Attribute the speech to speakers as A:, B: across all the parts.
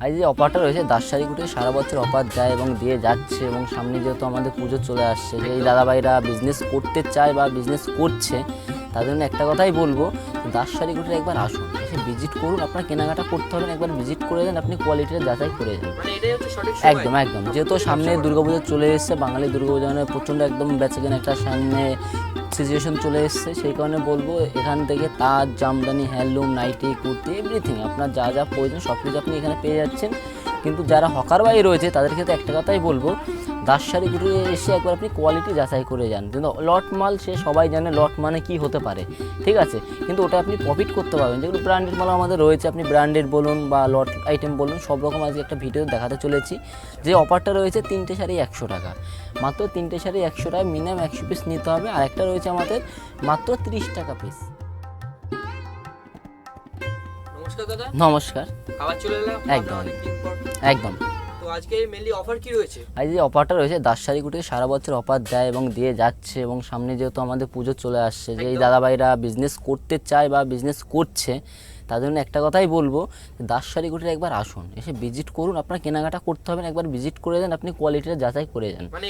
A: আজ যে অফারটা রয়েছে দাসশাড়িগুটি সারা বছর অফার দেয় এবং দিয়ে যাচ্ছে এবং সামনে যেহেতু আমাদের পুজো চলে আসছে এই দাদাভাইরা বিজনেস করতে চায় বা বিজনেস করছে তাদের জন্য একটা কথাই বলব দাসশাড়িগুটির একবার আসুন এসে ভিজিট করুন আপনার কেনাকাটা করতে হবে একবার ভিজিট করে যান আপনি কোয়ালিটিটা যাচাই করে যান।
B: মানে
A: একদম একদম যেহেতু সামনে দুর্গাপুজো চলে এসেছে বাঙালি দুর্গাপুজো মানে প্রচণ্ড একদম বেঁচে কেনা একটা সামনে সিচুয়েশন চলে এসছে, সেই কারণে বলব এখান থেকে Taj, Jamdani, handloom, nightie, kurti everything আপনার যা যা প্রয়োজন সব কিছু আপনি এখানে পেয়ে যাচ্ছেন। কিন্তু যারা হকার বাই রয়েছে, তাদের ক্ষেত্রে একটা কথাই বলব দাস শাড়ি ঘুরে এসে একবার আপনি কোয়ালিটি যাচাই করে যান। কিন্তু লট মাল সে সবাই জানে লট মানে কি হতে পারে। ঠিক আছে? কিন্তু ওটা আপনি প্রফিট করতে পারবেন। যেগুলো ব্র্যান্ডেড মাল আমাদের রয়েছে আপনি ব্র্যান্ডেড বলুন বা লট আইটেম বলুন সব রকম আজকে একটা ভিডিও দেখাতে চলেছি। যে অফারটা রয়েছে তিনটে শাড়ি একশো টাকা। মাত্র তিনটে শাড়ি একশো টাকা মিনিমাম একশো পিস নিতে হবে। আর একটা রয়েছে আমাদের মাত্র তিরিশ টাকা পিস
B: নমস্কার দাদা।
A: নমস্কার।
B: আবার চলে এলাম।
A: একদম। একদম।
B: আজকে মেনলি অফার কি রয়েছে?
A: আজ যে অফারটা রয়েছে সারা বছর অফার দেয় এবং দিয়ে যাচ্ছে এবং সামনে যেহেতু আমাদের পুজো চলে আসছে যে এই দাদাভাইরা বিজনেস করতে চায় বা বিজনেস করছে জন্য একটা কথাই বলব একবার আসুন এসে ভিজিট করুন আপনার কেনাকাটা করতে হবে একবার ভিজিট করে যান আপনি কোয়ালিটিটা যাচাই করে যান।
B: মানে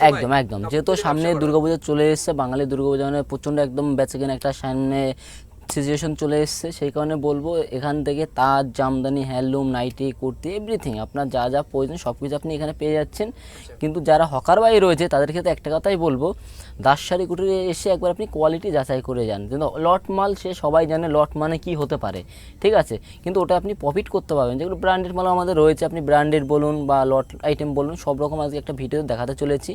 A: একদম একদম। যেহেতু সামনে। দুর্গাপুজো চলে এসেছে বাঙালি দুর্গাপুজো মানে প্রচণ্ড একদম বেঁচে কেনা একটা সামনে সিচুয়েশন চলে এসেছে। সেই কারণে বলব, এখান থেকে Taj, Jamdani handloom nightie kurti everything আপনার যা যা প্রয়োজন সব কিছু আপনি এখানে পেয়ে যাচ্ছেন। কিন্তু যারা হকার বাই রয়েছে, তাদের ক্ষেত্রে একটা কথাই বলব দাস শাড়ি কুটিরে এসে একবার আপনি কোয়ালিটি যাচাই করে যান। কিন্তু লট মাল সে সবাই জানে লট মানে কি হতে পারে, ঠিক আছে? কিন্তু ওটা আপনি প্রফিট করতে পারবেন। যেগুলো ব্র্যান্ডেড মাল আমাদের রয়েছে, আপনি ব্র্যান্ডেড বলুন বা লট আইটেম বলুন, সব রকম আজকে একটা ভিডিও দেখাতে চলেছি।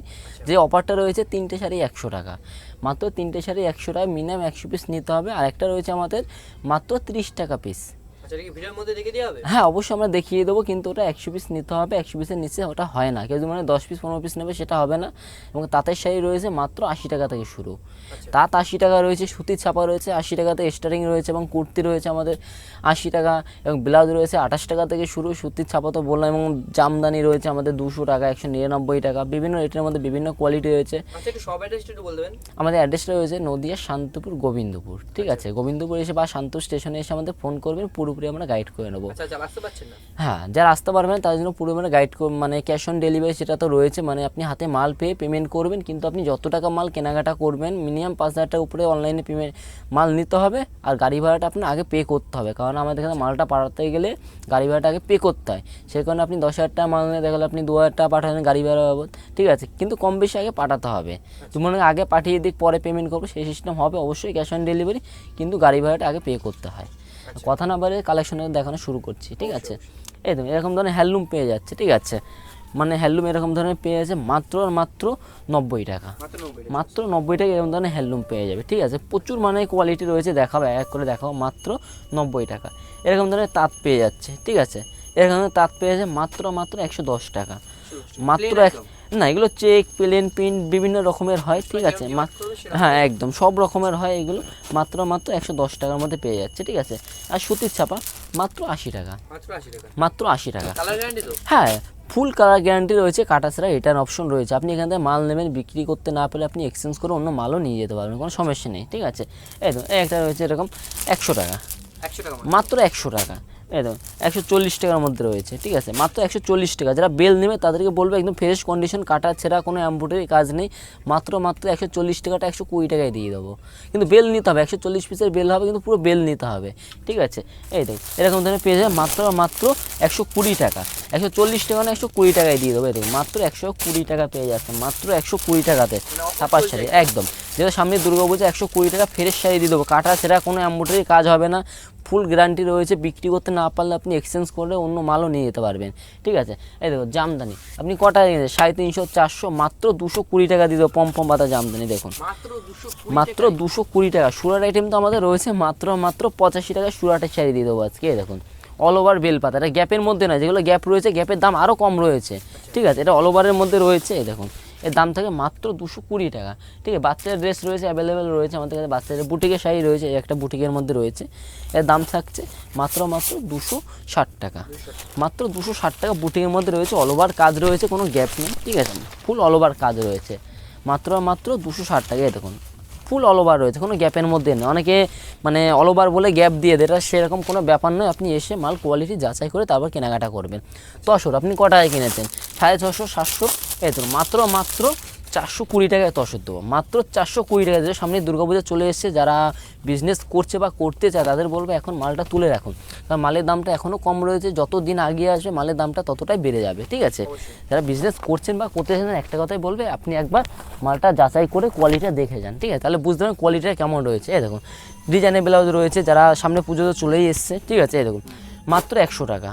A: যে অফারটা রয়েছে তিনটে শাড়ি একশো টাকা। মাত্র তিনটে শাড়ি একশো টাকা মিনিমাম একশো পিস নিতে হবে। আর একটা রয়েছে আমাদের মাত্র তিরিশ টাকা পিস
B: আচ্ছা
A: হ্যাঁ অবশ্যই আমরা দেখিয়ে দেবো কিন্তু ওটা একশো পিস নিতে হবে একশো পিসের নিচে ওটা হয় না। কেউ মানে দশ পিস পনেরো পিস নেবে সেটা হবে না। এবং তাঁতের শাড়ি রয়েছে মাত্র আশি টাকা থেকে শুরু।
B: আচ্ছা।
A: তাঁত আশি টাকা রয়েছে সুতির ছাপা রয়েছে আশি টাকাতে স্টারিং রয়েছে এবং কুর্তি রয়েছে আমাদের আশি টাকা এবং ব্লাউজ রয়েছে আঠাশ টাকা থেকে শুরু সুতির ছাপা তো বললাম এবং জামদানি রয়েছে আমাদের দুশো টাকা একশো নিরানব্বই টাকা বিভিন্ন রেটের মধ্যে বিভিন্ন কোয়ালিটি রয়েছে।
B: আচ্ছা
A: আমাদের অ্যাড্রেসটা রয়েছে নদিয়া শান্তপুর গোবিন্দপুর ঠিক আছে? গোবিন্দপুর এসে বা শান্ত স্টেশনে এসে আমাদের ফোন করবেন পুরোপুরি আমরা গাইড করে নেব।
B: আচ্ছা আচ্ছা
A: হ্যাঁ যারা আসতে পারবেন তাদের জন্য পুরো মানে গাইড মানে ক্যাশ অন ডেলিভারি সেটা তো রয়েছে মানে আপনি হাতে মাল পেয়ে পেমেন্ট করবেন কিন্তু আপনি যত টাকা মাল কেনাকাটা করবেন মিনিমাম পাঁচ হাজার টাকা উপরে অনলাইনে পেমেন্ট মাল নিতে হবে আর গাড়ি ভাড়াটা আপনার আগে পে করতে হবে কারণ আমাদের এখানে মালটা পাঠাতে গেলে গাড়ি ভাড়াটা আগে পে করতে হয়। সেই কারণে আপনি দশ হাজার টাকা মাল নিয়ে দেখালে আপনি দু হাজার টাকা পাঠাবেন গাড়ি ভাড়া বাবদ ঠিক আছে? কিন্তু কম বেশি আগে পাঠাতে হবে। তুমি মনে আগে পাঠিয়ে দিক পরে পেমেন্ট করব সেই সিস্টেম হবে অবশ্যই ক্যাশ অন ডেলিভারি কিন্তু গাড়ি ভাড়াটা আগে পে করতে হয়। কথা না বারে কালেকশনে দেখানো শুরু করছি ঠিক আছে? এই তো এরকম ধরনের হ্যান্ডলুম পেয়ে যাচ্ছে ঠিক আছে? মানে হ্যান্ডলুম এরকম ধরনের পেয়ে যাচ্ছে মাত্র আর মাত্র নব্বই টাকা।
B: মাত্র নব্বই
A: টাকা। এরকম ধরনের হ্যান্ডলুম পেয়ে যাবে ঠিক আছে? প্রচুর মানে কোয়ালিটি রয়েছে দেখাবো এক এক করে দেখাবো মাত্র নব্বই টাকা। এরকম ধরনের তাঁত পেয়ে যাচ্ছে ঠিক আছে? এরকম ধরনের তাঁত পেয়ে যাচ্ছে মাত্র মাত্র একশো দশ টাকা। মাত্র এক না এগুলো চেক প্লেন প্রিন্ট বিভিন্ন রকমের হয় ঠিক আছে মা- হ্যাঁ একদম সব রকমের হয় এগুলো মাত্র মাত্র একশো দশ টাকার মধ্যে পেয়ে যাচ্ছে ঠিক আছে। আর সুতির ছাপা মাত্র আশি টাকা।
B: মাত্র আশি টাকা।
A: হ্যাঁ ফুল কালার গ্যারান্টি রয়েছে কাটা ছাড়া রিটার্ন অপশন রয়েছে। আপনি এখান থেকে মাল নেবেন বিক্রি করতে না পেলে আপনি এক্সচেঞ্জ করে অন্য মালও নিয়ে যেতে পারবেন কোনো সমস্যা নেই ঠিক আছে। একদম একটা রয়েছে এরকম একশো টাকা।
B: একশো টাকা মাত্র।
A: মাত্র একশো টাকা। একদম একশো চল্লিশ টাকার মধ্যে রয়েছে, ঠিক আছে? মাত্র একশো চল্লিশ টাকা। যারা বেল নেবে তাদেরকে বলব, একদম ফ্রেশ কন্ডিশন কাটা ছেঁড়া, কোনো অ্যাম্পুটারি কাজ নেই। মাত্র মাত্র একশো চল্লিশ টাকাটা একশো কুড়ি টাকায় দিয়ে দেবো। কিন্তু বেল নিতে হবে, একশো চল্লিশ পিসের বেল হবে, কিন্তু পুরো বেল নিতে হবে, ঠিক আছে? এই দেখো এরকম ধরনের পেয়ে যাবে মাত্র মাত্র একশো কুড়ি টাকা। একশো চল্লিশ টাকা না, একশো কুড়ি টাকায় দিয়ে দেবো, এই দেখুন, মাত্র একশো কুড়ি টাকা পেয়ে যাচ্ছে, মাত্র একশো কুড়ি টাকাতে ছাপার শাড়ি, একদম। যেটা সামনে দুর্গাপুজো, একশো কুড়ি টাকা ফ্রেশ শাড়ি দিয়ে দেবো, কাটা ছেঁড়া, কোনো অ্যাম্বুটারি কাজ হবে না। ফুল গ্যারান্টি রয়েছে বিক্রি করতে না পারলে আপনি এক্সচেঞ্জ করে অন্য মালও নিয়ে যেতে পারবেন। ঠিক আছে? এই দেখো জামদানি। আপনি কটা নিয়েছেন সাড়ে তিনশো চারশো মাত্র দুশো কুড়ি টাকা দিয়ে দেবো পম্পম পাতা জামদানি দেখুন।
B: মাত্র দুশো
A: কুড়ি টাকা। সুরাট আইটেম তো আমাদের রয়েছে মাত্র মাত্র পঁচাশি টাকা সুরাটের শাড়ি দিয়ে দেবো আজকে দেখুন। অল ওভার বেলপাতা এটা গ্যাপের মধ্যে না যেগুলো গ্যাপ রয়েছে গ্যাপের দাম আরও কম রয়েছে। ঠিক আছে? এটা অল ওভারের মধ্যে রয়েছে এই দেখুন। এর দাম থাকে মাত্র দুশো কুড়ি টাকা। ঠিক আছে, বাচ্চাদের ড্রেস রয়েছে অ্যাভেলেবেল রয়েছে, আমাদের কাছে বাচ্চাদের বুটিকের শাড়ি রয়েছে একটা বুটিকের মধ্যে রয়েছে। এর দাম থাকছে মাত্র মাত্র দুশো ষাট টাকা। মাত্র দুশো ষাট টাকা বুটিকের মধ্যে রয়েছে অল ওভার কাজ রয়েছে, কোনো গ্যাপ নেই, ঠিক আছে? ফুল অল ওভার কাজ রয়েছে। মাত্র মাত্র দুশো ষাট টাকা দেখুন। ফুল অল ওভার রয়েছে, কোনো গ্যাপের মধ্যে নেই। অনেকে মানে অল ওভার বলে গ্যাপ দিয়ে দেয়, এটা সেরকম কোনো ব্যাপার নয়। আপনি এসে মাল কোয়ালিটি যাচাই করে তারপর কেনাকাটা করবেন। তসর আপনি কটায় কিনেছেন? সাড়ে ছশো সাতশো এই তো মাত্র মাত্র চারশো কুড়ি টাকায় তসর দেবো। মাত্র চারশো কুড়ি টাকা দিয়ে সামনে দুর্গাপূজা চলে এসছে যারা বিজনেস করছে বা করতে চায় তাদের বলব এখন মালটা তুলে রাখুন। কারণ মালের দামটা এখনও কম রয়েছে যত দিন আগিয়ে আসবে মালের দামটা ততটাই বেড়ে যাবে ঠিক আছে? যারা বিজনেস করছেন বা করতে চান একটা কথাই বলবে আপনি একবার মালটা যাচাই করে কোয়ালিটিটা দেখে যান ঠিক আছে? তাহলে বুঝতে পারবেন কোয়ালিটিটা কেমন রয়েছে। এই দেখুন ডিজাইনের ব্লাউজ রয়েছে যারা সামনে পুজো তো চলেই এসছে ঠিক আছে? এই দেখুন মাত্র একশো টাকা।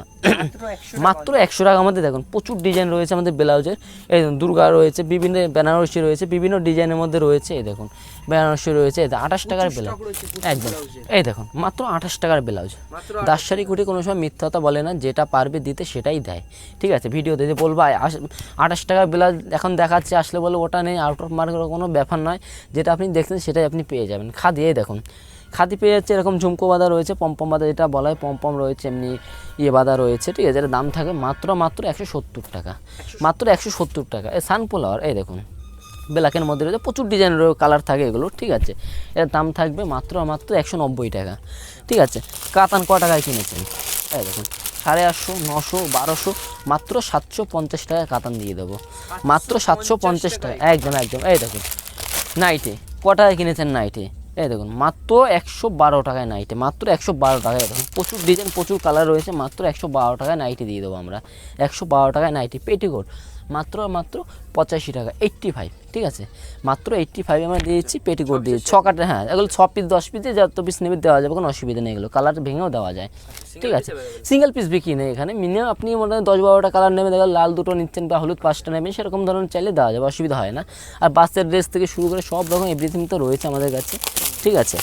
A: মাত্র একশো টাকা আমাদের দেখুন প্রচুর ডিজাইন রয়েছে আমাদের ব্লাউজের। এই দেখুন দুর্গা রয়েছে বিভিন্ন বেনারসি রয়েছে বিভিন্ন ডিজাইনের মধ্যে রয়েছে এই দেখুন। বেনারসি রয়েছে এই আঠাশ টাকার ব্লাউজ। একদম। এই দেখুন মাত্র আঠাশ টাকার ব্লাউজ। দাসসারি কুটি কোনো সময় মিথ্যা কথা বলে না যেটা পারবে দিতে সেটাই দেয়। ঠিক আছে ভিডিও দিতে বলব আঠাশ টাকার ব্লাউজ এখন দেখাচ্ছে আসলে বলে ওটা নেই আউট অফ মার্কেটের কোনো ব্যাপার নয়। যেটা আপনি দেখছেন সেটাই আপনি পেয়ে যাবেন। খাদি এই দেখুন খাদি পেয়ে যাচ্ছে, এরকম ঝুমকো বাঁধা রয়েছে, পম্পম বাঁধা যেটা বলা হয় পম্পম রয়েছে, এমনি ইয়ে বাঁধা রয়েছে, ঠিক আছে এর দাম থাকে মাত্র মাত্র একশো সত্তর টাকা, মাত্র একশো সত্তর টাকা। এই সানফ্লাওয়ার এই দেখুন, ব্ল্যাকের মধ্যে রয়েছে, প্রচুর ডিজাইনের কালার থাকে এগুলো, ঠিক আছে, এর দাম থাকবে মাত্র মাত্র একশো নব্বই টাকা, ঠিক আছে, কাতান ক টাকায় কিনেছেন, এই দেখুন, সাড়ে আটশো, নশো, বারোশো, মাত্র সাতশো পঞ্চাশ টাকা কাতান দিয়ে দেবো, মাত্র সাতশো পঞ্চাশ টাকা, একদম একদম, এই দেখুন, নাইটে, ক টাকায় কিনেছেন নাইটে? এই দেখুন মাত্র একশো বারো টাকায় নাইটে মাত্র একশো বারো টাকায় দেখুন প্রচুর ডিজাইন প্রচুর কালার রয়েছে মাত্র একশো বারো টাকায় নাইটি দিয়ে দেবো আমরা। একশো বারো টাকায় নাইটি পেটিকোট মাত্র মাত্র পঁচাশি টাকা এইট্টি ফাইভ ঠিক আছে? মাত্র এইট্টি ফাইভ আমরা দিয়েছি পেটিকোট দিয়ে ছ কাটে হ্যাঁ এগুলো ছ পিস দশ পিস দিয়ে যত পিস নেবে দেওয়া যাবে কোনো অসুবিধা নেই এগুলো কালার ভেঙেও দেওয়া যায়। ঠিক আছে। সিঙ্গেল পিস বিক্রি নেই এখানে। মিনিমাম আপনি মোটামুটি দশ বারোটা কালার নেবেন দেখা লাল দুটো নিচ্ছেন বা হলুদ পাঁচটা নেবেন সেরকম ধরনের চাইলে দেওয়া যাবে অসুবিধা হয় না। আর বাচ্চার ড্রেস থেকে শুরু করে সব রকম এভরিথিং তো রয়েছে আমাদের কাছে ঠিক আছে।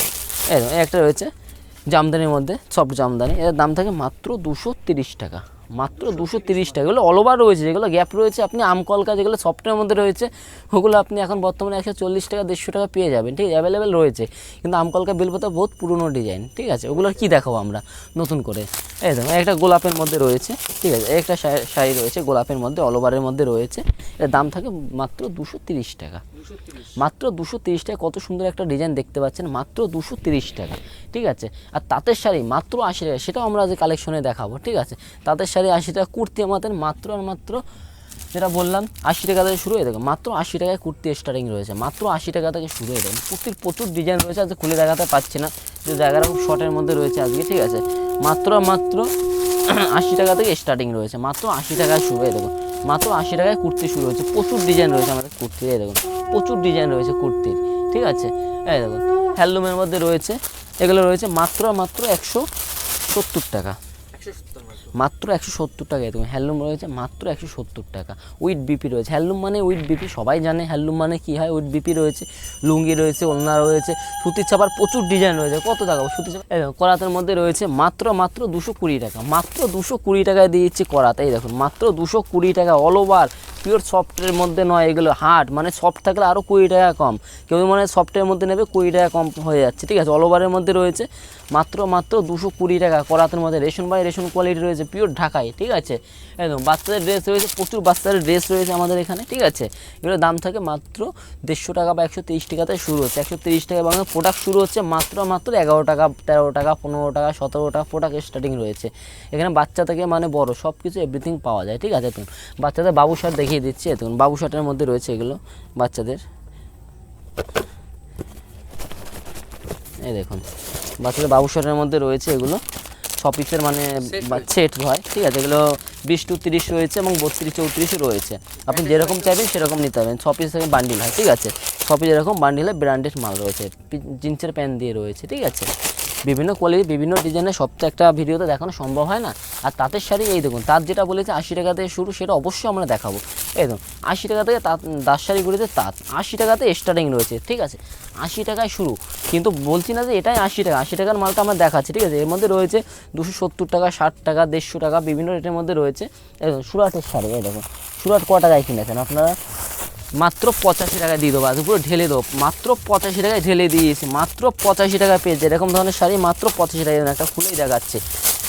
A: এরকম একটা রয়েছে জামদানির মধ্যে সফট জামদানি। এর দাম থাকে মাত্র দুশো তিরিশ টাকা। মাত্র দুশো তিরিশ টাকা এগুলো অল ওভার রয়েছে, যেগুলো গ্যাপ রয়েছে। আপনি আমকলকা, যেগুলো সফটের মধ্যে রয়েছে, ওগুলো আপনি এখন বর্তমানে একশো চল্লিশ টাকা, দেড়শো টাকা পেয়ে যাবেন, ঠিক অ্যাভেলেবেল রয়েছে, কিন্তু আমকলকা বেলপাতা বহুত পুরনো ডিজাইন ঠিক আছে? ওগুলোর কী দেখাবো আমরা নতুন করে? এই দেখুন একটা গোলাপের মধ্যে রয়েছে, ঠিক আছে? একটা শাড়ি রয়েছে, গোলাপের মধ্যে অল ওভারের মধ্যে রয়েছে। এর দাম থাকে মাত্র দুশো তিরিশ টাকা। মাত্র দুশো তিরিশ টাকা কত সুন্দর একটা ডিজাইন দেখতে পাচ্ছেন, মাত্র দুশো তিরিশ টাকা। ঠিক আছে? আর তাঁতের শাড়ি মাত্র আশি টাকা, সেটাও আমরা আজ কালেকশনে দেখাবো, ঠিক আছে? তাঁতের শাড়ি আশি টাকা, কুর্তি আমাদের মাত্র আর মাত্র, যেটা বললাম, আশি টাকা থেকে শুরু হয়ে, দেখো, মাত্র আশি টাকায় কুর্তি স্টার্টিং রয়েছে, মাত্র আশি টাকা থেকে শুরু হয়ে দেখুন কুর্তির প্রচুর ডিজাইন রয়েছে আজকে খুলে দেখাতে পাচ্ছি না, যে জায়গাটা খুব শর্টের মধ্যে রয়েছে আজকে, ঠিক আছে? মাত্র মাত্র আশি টাকা থেকে স্টার্টিং রয়েছে, মাত্র আশি টাকায় শুরু হয়ে দেখুন মাত্র আশি টাকায় কুর্তি শুরু হয়েছে, প্রচুর ডিজাইন রয়েছে আমাদের কুর্তির, এই দেখুন প্রচুর ডিজাইন রয়েছে কুর্তির, ঠিক আছে? এই দেখুন হ্যান্ডলুমের মধ্যে রয়েছে, এগুলো রয়েছে মাত্র মাত্র একশো সত্তর টাকা।
B: মাত্র
A: একশো সত্তর টাকা দেখুন হ্যান্ডলুম রয়েছে মাত্র একশো সত্তর টাকা। উইথ বিপি রয়েছে। হ্যান্ডলুম মানে উইথ বিপি, সবাই জানে হ্যান্ডলুম মানে কী হয়। উইথ বিপি রয়েছে, লুঙ্গি রয়েছে, ওলনা রয়েছে সুতির ছাপার প্রচুর ডিজাইন রয়েছে। কত টাকা? সুতির ছাপা করাতের মধ্যে রয়েছে মাত্র মাত্র দুশো কুড়ি টাকা। মাত্র দুশো কুড়ি টাকায় দিয়ে দিচ্ছি করাতে। এই দেখুন, মাত্র দুশো কুড়ি টাকা অল ওভার পিওর সফটের মধ্যে নয়, এগুলো হার্ড মানে সফট থাকলে আরও কুড়ি টাকা কম। কেউ মানে সফটের মধ্যে নেবে কুড়ি টাকা কম হয়ে যাচ্ছে। ঠিক আছে? অল ওভারের মধ্যে রয়েছে। মাত্র মাত্র দুশো কুড়ি টাকা করাতের মধ্যে রেশন বাই রেশন কোয়ালিটি রয়েছে পিওর ঢাকায়, ঠিক আছে? একদম, বাচ্চাদের ড্রেস রয়েছে, প্রচুর বাচ্চাদের ড্রেস রয়েছে আমাদের এখানে, ঠিক আছে? এগুলোর দাম থাকে মাত্র দেড়শো টাকা বা একশো তিরিশ টাকাতে শুরু হচ্ছে, একশো তিরিশ টাকা বাংলা প্রোডাক্ট শুরু হচ্ছে মাত্র মাত্র এগারো টাকা, তেরো টাকা, পনেরো টাকা, সতেরো টাকা প্রোডাক্ট স্টার্টিং রয়েছে। এখানে বাচ্চা থেকে মানে বড় সব কিছু এভরিথিং পাওয়া যায়, ঠিক আছে? তুমি বাচ্চাদের বাবু শার্ট দেখিয়ে দিচ্ছি, দেখুন, বাবু শার্টের মধ্যে রয়েছে এগুলো বাচ্চাদের। এই দেখুন। বাচ্চাদের বাবুসরের মধ্যে রয়েছে এগুলো। ছ পিসের মানে সেট হয় ঠিক আছে? এগুলো বিশ টু তিরিশ রয়েছে এবং বত্রিশ চৌত্রিশ রয়েছে। আপনি যেরকম চাইবেন সেরকম নিতে পারবেন ছ পিস থেকে বান্ডিল হয় ঠিক আছে? ছ পিস এরকম বান্ডিলে ব্র্যান্ডেড মাল রয়েছে। জিন্সের প্যান্ট দিয়ে রয়েছে ঠিক আছে? বিভিন্ন কোয়ালিটি বিভিন্ন ডিজাইনের সব তো একটা ভিডিওতে দেখানো সম্ভব হয় না। আর তাঁতের শাড়ি এই দেখুন, তাঁত যেটা বলেছে আশি টাকা থেকে শুরু, সেটা অবশ্যই আমরা দেখাবো। এই দেখুন, আশি টাকা থেকে তাঁত দাস শাড়িগুলিতে তাঁত, আশি টাকাতে স্টার্টিং রয়েছে, ঠিক আছে? আশি টাকায় শুরু, কিন্তু বলছি না যে এটাই আশি টাকা, আশি টাকার মালটা আমরা দেখাচ্ছি, ঠিক আছে? এর মধ্যে রয়েছে দুশো সত্তর টাকা, ষাট টাকা, দেড়শো টাকা, বিভিন্ন রেটের মধ্যে রয়েছে। সুরাটের শাড়ি, এই দেখুন সুরাট ক টাকায় কিনেছেন আপনারা? মাত্র পঁচাশি টাকায় দিয়ে দেবো আজ পুরো ঢেলে দেবো। মাত্র পঁচাশি টাকায় ঢেলে দিয়েছি মাত্র পঁচাশি টাকায় পেয়েছে। এরকম ধরনের শাড়ি মাত্র পঁচাশি টাকায় একটা খুলেই দেখাচ্ছে।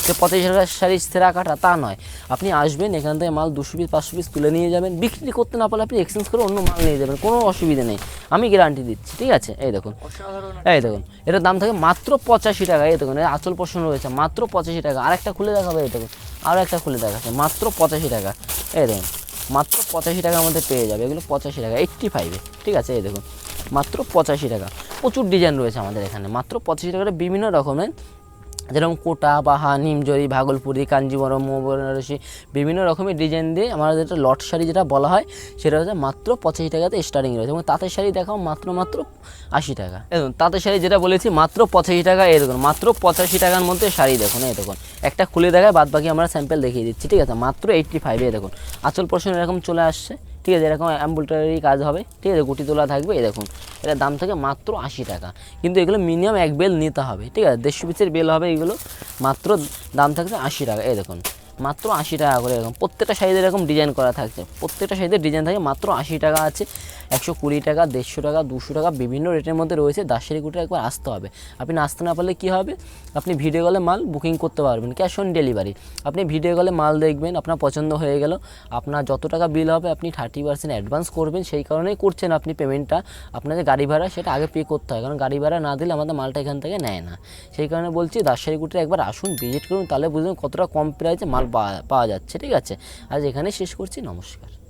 A: যে পঁচাশি টাকার শাড়ি সেরা কাটা তা নয়। আপনি আসবেন এখান থেকে মাল দুশো পিস পাঁচশো পিস তুলে নিয়ে যাবেন। বিক্রি করতে না পারলে আপনি এক্সচেঞ্জ করে অন্য মাল নিয়ে যাবেন কোনো অসুবিধা নেই। আমি গ্যারান্টি দিচ্ছি ঠিক আছে? এই দেখুন। এই দেখুন এটার দাম থাকে মাত্র পঁচাশি টাকা। এই দেখুন এর আচল পোষণ রয়েছে মাত্র পঁচাশি টাকা। আর একটা খুলে দেখাবে এই দেখুন আরও একটা খুলে দেখাচ্ছে মাত্র পঁচাশি টাকা। এই দেখুন মাত্র পঁচাশি টাকার মধ্যে পেয়ে যাবে, এগুলো পঁচাশি টাকা এইট্টি ফাইভে ঠিক আছে, এই দেখুন, মাত্র পঁচাশি টাকা। প্রচুর ডিজাইন রয়েছে আমাদের এখানে, মাত্র পঁচাশি টাকার বিভিন্ন রকমের যেরকম কোটা, বাহা, নিমজরি, ভাগলপুরি, কাঞ্জিবরম বেনারসি বিভিন্ন রকমের ডিজাইন দিয়ে আমাদের যেটা লট শাড়ি যেটা বলা হয়, সেটা হচ্ছে মাত্র পঁচাশি টাকাতে স্টার্টিং রয়েছে। এবং তাঁতের শাড়ি দেখাও মাত্র মাত্র আশি টাকা। দেখুন, তাঁতের শাড়ি যেটা বলেছি, মাত্র পঁচাশি টাকা, এই দেখুন, মাত্র পঁচাশি টাকার মধ্যে শাড়ি দেখুন, এই দেখুন। একটা খুলে দেখায় বাদ বাকি আমরা স্যাম্পেল দেখিয়ে দিচ্ছি, ঠিক আছে? মাত্র এইট্টি ফাইভে দেখুন। আচল পোর্শন এরকম চলে আসছে। ঠিক আছে, এরকম অ্যাম্বুলটারি কাজ হবে, ঠিক আছে, গুটি তোলা থাকবে, এই দেখুন এটার দাম থাকে মাত্র আশি টাকা। কিন্তু এগুলো মিনিমাম এক বেল নিতে হবে, ঠিক আছে, দেড়শো পিসের বেল হবে এগুলো, মাত্র দাম থাকছে আশি টাকা, এই দেখুন, মাত্র আশি টাকা করে এরকম, প্রত্যেকটা সাইজে এরকম ডিজাইন করা থাকছে, প্রত্যেকটা সাইজে ডিজাইন থাকে মাত্র আশি টাকা আছে একশো কুড়ি টাকা, দেড়শো টাকা, দুশো টাকা বিভিন্ন রেটের মধ্যে রয়েছে। দাসেরি কুটে একবার আসতে হবে। আপনি আসতে না পারলে কী হবে? আপনি ভিডিও কলে মাল বুকিং করতে পারবেন, ক্যাশ অন ডেলিভারি। আপনি ভিডিও কলে মাল দেখবেন, আপনার পছন্দ হয়ে গেল, আপনার যত টাকা বিল হবে, আপনি থার্টি পার্সেন্ট অ্যাডভান্স করবেন। সেই কারণেই করছেন আপনি পেমেন্টটা। আপনার যে গাড়ি ভাড়া, সেটা আগে পে করতে হয়। কারণ গাড়ি ভাড়া না দিলে আমাদের মালটা এখান থেকে নেয় না। সেই কারণে বলছি দাসেরি কুটে একবার আসুন, ভিজিট করুন, তাহলে বুঝবেন কতটা কম প্রাইসে মাল পাওয়া যাচ্ছে। ঠিক আছে? আজ এখানে শেষ করছি। নমস্কার।